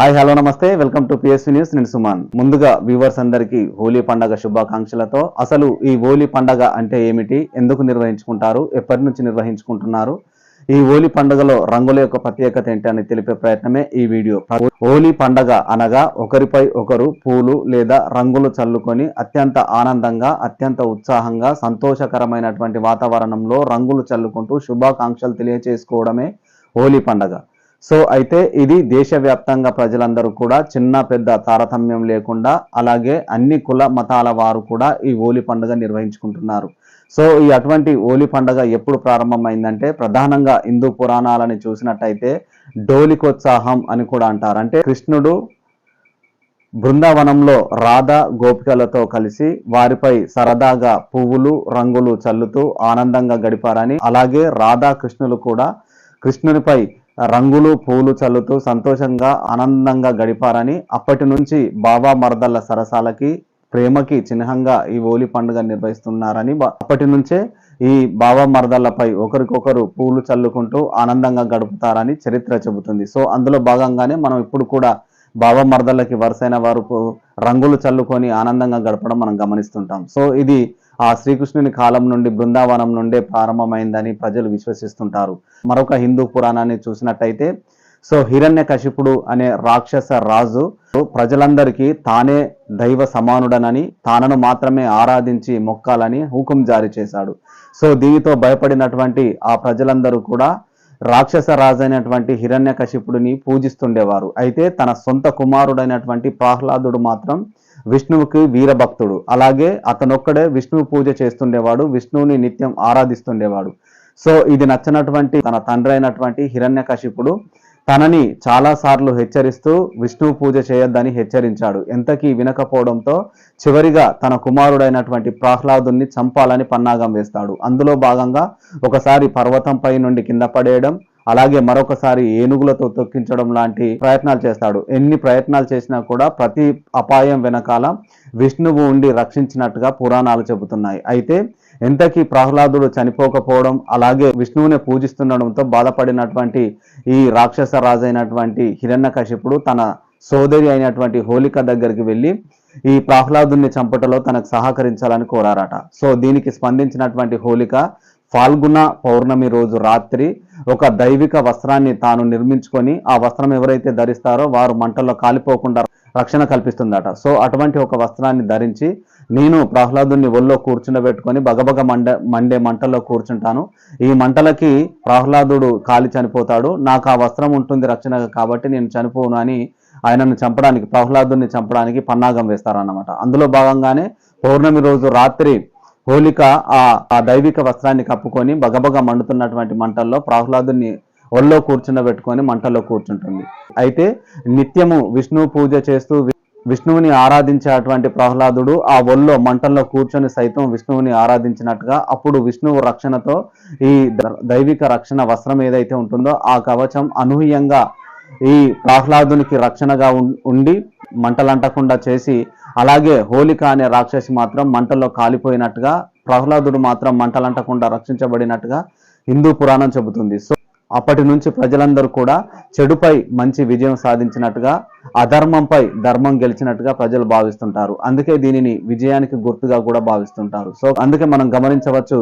Hi hello నమస్తే. Welcome to PSV news నేను సుమాన్. ముందుగా వ్యూవర్స్ అందరికీ హోలీ పండగ శుభాకాంక్షలతో అసలు ఈ హోలీ పండగ అంటే ఏమిటి? ఎందుకు నిర్వహించుకుంటారు? ఎప్పటి నుంచి నిర్వహించుకుంటున్నారు? ఈ హోలీ పండుగలో రంగుల యొక్క ప్రత్యేకత ఏంటి అని తెలిపే ప్రయత్నమే ఈ వీడియో. హోలీ పండగ అనగా ఒకరిపై ఒకరు పూలు లేదా రంగులు చల్లుకొని అత్యంత ఆనందంగా అత్యంత ఉత్సాహంగా సంతోషకరమైనటువంటి వాతావరణంలో రంగులు చల్లుకుంటూ శుభాకాంక్షలు తెలియచేసుకోవడమే హోలీ పండగ. సో అయితే ఇది దేశవ్యాప్తంగా ప్రజలందరూ కూడా చిన్న పెద్ద తారతమ్యం లేకుండా అలాగే అన్ని కుల మతాల వారు కూడా ఈ హోలీ పండుగ నిర్వహించుకుంటున్నారు. సో ఈ అటువంటి హోలీ పండుగ ఎప్పుడు ప్రారంభమైందంటే ప్రధానంగా హిందూ పురాణాలని చూసినట్టయితే డోలికోత్సాహం అని కూడా అంటారు. అంటే కృష్ణుడు బృందావనంలో రాధ గోపికలతో కలిసి వారిపై సరదాగా పువ్వులు రంగులు చల్లుతూ ఆనందంగా గడిపారని అలాగే రాధాకృష్ణులు కూడా కృష్ణునిపై రంగులు పూలు చల్లుతూ సంతోషంగా ఆనందంగా గడిపారని అప్పటి నుంచి బాబా మరదళ్ళ సరసాలకి ప్రేమకి చిహ్నంగా ఈ హోలీ పండుగ నిర్వహిస్తున్నారని అప్పటి నుంచే ఈ బాబా మరదళ్ళపై ఒకరికొకరు పూలు చల్లుకుంటూ ఆనందంగా గడుపుతారని చరిత్ర చెబుతుంది. సో అందులో భాగంగానే మనం ఇప్పుడు కూడా బాబా మరదళ్ళకి వరుసైన వారు రంగులు చల్లుకొని ఆనందంగా గడపడం మనం గమనిస్తుంటాం. సో ఇది ఆ శ్రీకృష్ణుని కాలం నుండి బృందావనం నుండే ప్రారంభమైందని ప్రజలు విశ్వసిస్తుంటారు. మరొక హిందూ పురాణాన్ని చూసినట్టయితే సో హిరణ్య కశిపుడు అనే రాక్షస రాజు ప్రజలందరికీ తానే దైవ సమానుడనని తానను మాత్రమే ఆరాధించి మొక్కాలని హుకుం జారీ చేశాడు. సో దీనితో భయపడినటువంటి ఆ ప్రజలందరూ కూడా రాక్షస రాజైనటువంటి హిరణ్య కశిపుడిని పూజిస్తుండేవారు. అయితే తన సొంత కుమారుడైనటువంటి ప్రహ్లాదుడు మాత్రం విష్ణువుకి వీరభక్తుడు. అలాగే అతనొక్కడే విష్ణువు పూజ చేస్తుండేవాడు విష్ణువుని నిత్యం ఆరాధిస్తుండేవాడు. సో ఇది నచ్చినటువంటి తన తండ్రి అయినటువంటి హిరణ్య కశిపుడు తనని చాలా సార్లు హెచ్చరిస్తూ విష్ణువు పూజ చేయొద్దని హెచ్చరించాడు. ఎంతకీ వినకపోవడంతో చివరిగా తన కుమారుడైనటువంటి ప్రహ్లాదుని చంపాలని పన్నాగం వేస్తాడు. అందులో భాగంగా ఒకసారి పర్వతంపై నుండి కింద పడేయడం అలాగే మరొకసారి ఏనుగులతో తొక్కించడం లాంటి ప్రయత్నాలు చేస్తాడు. ఎన్ని ప్రయత్నాలు చేసినా కూడా ప్రతి అపాయం వెనకాల విష్ణువు ఉండి రక్షించినట్టుగా పురాణాలు చెబుతున్నాయి. అయితే ఎంతకీ ప్రహ్లాదుడు చనిపోకపోవడం అలాగే విష్ణువుని పూజిస్తుండడంతో బాధపడినటువంటి ఈ రాక్షస రాజైనటువంటి హిరణ్యకశిపుడు తన సోదరి అయినటువంటి హోలిక దగ్గరికి వెళ్ళి ఈ ప్రహ్లాదుని చంపటలో తనకు సహకరించాలని కోరారట. సో దీనికి స్పందించినటువంటి హోలిక ఫాల్గుణ పౌర్ణమి రోజు రాత్రి ఒక దైవిక వస్త్రాన్ని తాను నిర్మించుకొని ఆ వస్త్రం ఎవరైతే ధరిస్తారో వారు మంటల్లో కాలిపోకుండా రక్షణ కల్పిస్తుందట. సో అటువంటి ఒక వస్త్రాన్ని ధరించి నేను ప్రహ్లాదుని ఒళ్ళో కూర్చుండబెట్టుకొని బగబగ మండ మండే మంటల్లో కూర్చుంటాను. ఈ మంటలకి ప్రహ్లాదుడు కాలి చనిపోతాడు. నాకు ఆ వస్త్రం ఉంటుంది రక్షణ కాబట్టి నేను చనిపోను అని ఆయనను చంపడానికి ప్రహ్లాదుని చంపడానికి పన్నాగం వేస్తారన్నమాట. అందులో భాగంగానే పౌర్ణమి రోజు రాత్రి హోలిక ఆ ఆ దైవిక వస్త్రాన్ని కప్పుకొని బగబగ మండుతున్నటువంటి మంటల్లో ప్రహ్లాదుని ఒళ్ళో కూర్చుండబెట్టుకొని మంటల్లో కూర్చుంటుంది. అయితే నిత్యము విష్ణు పూజ చేస్తూ వి- విష్ణువుని ఆరాధించేటువంటి ప్రహ్లాదుడు ఆ ఒళ్ళో మంటల్లో కూర్చొని సైతం విష్ణువుని ఆరాధించినట్టుగా అప్పుడు విష్ణువు రక్షణతో ఈ దైవిక రక్షణ వస్త్రం ఏదైతే ఉంటుందో ఆ కవచం అనూహ్యంగా ఈ ప్రహ్లాదునికి రక్షణగా ఉం- ఉండి మంటలంటకుండా చేసి అలాగే హోలిక అనే రాక్షసి మాత్రం మంటల్లో కాలిపోయినట్టుగా ప్రహ్లాదుడు మాత్రం మంటలంటకుండా రక్షించబడినట్టుగా హిందూ పురాణం చెబుతుంది. సో అప్పటి నుంచి ప్రజలందరూ కూడా చెడుపై మంచి విజయం సాధించినట్టుగా అధర్మంపై ధర్మం గెలిచినట్టుగా ప్రజలు భావిస్తుంటారు. అందుకే దీనిని విజయానికి గుర్తుగా కూడా భావిస్తుంటారు. సో అందుకే మనం గమనించవచ్చు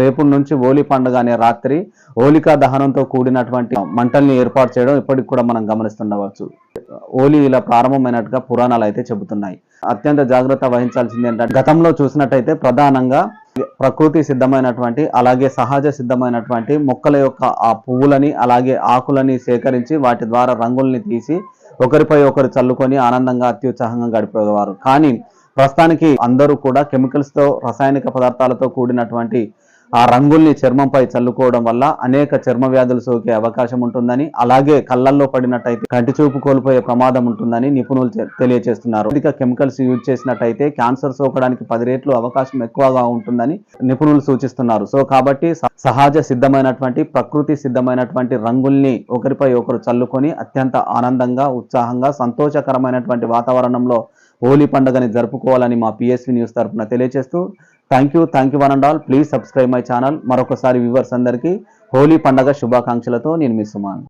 రేపు నుంచి హోలీ పండుగ అనే రాత్రి హోలికా దహనంతో కూడినటువంటి మంటల్ని ఏర్పాటు చేయడం ఇప్పటికి కూడా మనం గమనిస్తుండవచ్చు. హోలీ ఇలా ప్రారంభమైనట్టుగా పురాణాలు అయితే చెబుతున్నాయి. అత్యంత జాగ్రత్త వహించాల్సింది ఏంటంటే గతంలో చూసినట్టయితే ప్రధానంగా ప్రకృతి సిద్ధమైనటువంటి అలాగే సహజ సిద్ధమైనటువంటి మొక్కల యొక్క ఆ పువ్వులని అలాగే ఆకులని సేకరించి వాటి ద్వారా రంగుల్ని తీసి ఒకరిపై ఒకరు చల్లుకొని ఆనందంగా అత్యుత్సాహంగా గడిపేవారు. కానీ ప్రస్తుతానికి అందరూ కూడా కెమికల్స్తో రసాయనిక పదార్థాలతో కూడినటువంటి ఆ రంగుల్ని చర్మంపై చల్లుకోవడం వల్ల అనేక చర్మ వ్యాధులు సోకే అవకాశం ఉంటుందని అలాగే కళ్ళల్లో పడినట్టయితే కంటి చూపు కోల్పోయే ప్రమాదం ఉంటుందని నిపుణులు తెలియజేస్తున్నారు అధిక కెమికల్స్ యూజ్ చేసినట్టయితే క్యాన్సర్ సోకడానికి పది రేట్లు అవకాశం ఎక్కువగా ఉంటుందని నిపుణులు సూచిస్తున్నారు. సో కాబట్టి సహజ సిద్ధమైనటువంటి ప్రకృతి సిద్ధమైనటువంటి రంగుల్ని ఒకరిపై ఒకరు చల్లుకొని అత్యంత ఆనందంగా ఉత్సాహంగా సంతోషకరమైనటువంటి వాతావరణంలో హోలీ పండుగని జరుపుకోవాలని మా పిఎస్వి న్యూస్ తరపున తెలియజేస్తూ thank you thank you one and all please subscribe my channel మరొకసారి వ్యూవర్స్ అందరికీ హోలీ పండగ శుభాకాంక్షలతో నేను మీ సుమాన్.